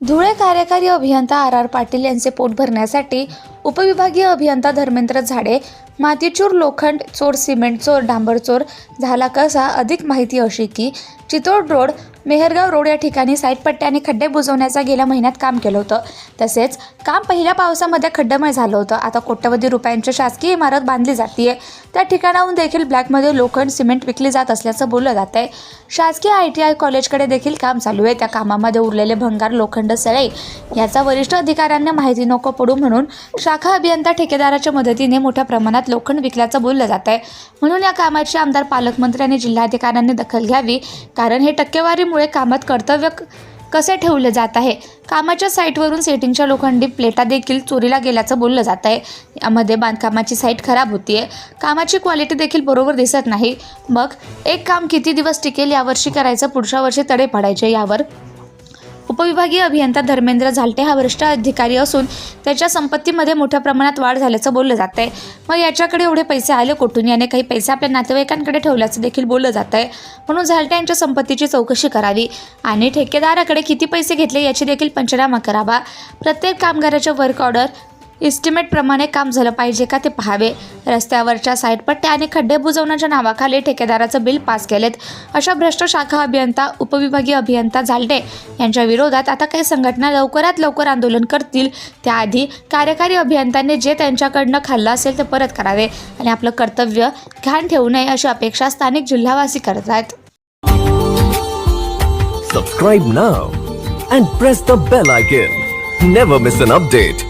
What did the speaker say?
धुळे कार्यकारी अभियंता R R Patil यांचे पोट भरण्यासाठी उपविभागीय अभियंता धर्मेंद्र झाडे मातीचूर लोखंड चोर सिमेंट चोर डांबर चोर झाला कसा अधिक माहिती अशी की चितोड रोड मेहरगाव रोड या ठिकाणी साईड आणि खड्डे बुजवण्याचा गेल्या महिन्यात काम केलं होतं. तसेच काम पहिल्या पावसामध्ये खड्डमय झालं होतं. आता कोट्यवधी रुपयांची शासकीय इमारत बांधली जाते त्या ठिकाणाहून देखील ब्लॅकमध्ये लोखंड सिमेंट विकली जात असल्याचं बोललं जात आहे शासकीय आय टी आय कॉलेजकडे देखील काम चालू आहे. त्या कामामध्ये उरलेले भंगार लोखंड सळे याचा वरिष्ठ अधिकाऱ्यांना माहिती नको पडू म्हणून शाखा अभियंता ठेकेदाराच्या मदतीने मोठ्या प्रमाणात लोखंड विकल्याचं बोललं जात आहे म्हणून या कामाची आमदार पालकमंत्री आणि जिल्हाधिकाऱ्यांनी दखल घ्यावी कारण हे टक्केवारीमुळे कामात कर्तव्य कसे ठेवले जात आहे? कामाच्या साईटवरून सेटिंगच्या लोखंडी प्लेटा देखील चोरीला गेल्याचं बोललं जात आहे. यामध्ये बांधकामाची साईट खराब होतीये. कामाची क्वालिटी देखील बरोबर दिसत नाही. मग एक काम किती दिवस टिकेल यावर्षी करायचं? पुढच्या वर्षी तडे पडायचे यावर उपविभागीय अभियंता धर्मेंद्र झालटे हा वरिष्ठ अधिकारी असून त्याच्या संपत्तीमध्ये मोठ्या प्रमाणात वाढ झाल्याचं बोललं जात आहे मग याच्याकडे एवढे पैसे आले कुठून? याने काही पैसे आपल्या नातेवाईकांकडे ठेवल्याचं देखील बोललं जात आहे म्हणून झालटे यांच्या संपत्तीची चौकशी करावी आणि ठेकेदाराकडे किती पैसे घेतले याची देखील पंचनामा करावा. प्रत्येक कामगाराच्या वर्क ऑर्डर इस्टिमेटप्रमाणे काम झालं पाहिजे का ते पाहावे. रस्त्यावरच्या साईडपट्ट्या आणि खड्डे बुजवण्याच्या नावाखाली ठेकेदाराचं बिल पास केलेत. अशा भ्रष्ट शाखा अभियंता उपविभागीय अभियंता झालडे यांच्या विरोधात आता काही संघटना लवकरात लवकर आंदोलन करतील. त्याआधी कार्यकारी अभियंत्यांनी जे त्यांच्याकडनं खाल्लं असेल ते परत करावे आणि आपलं कर्तव्य घाण ठेवू नये अशी अपेक्षा स्थानिक जिल्हावासी करत आहेत. Subscribe now and press the bell icon. Never miss an update.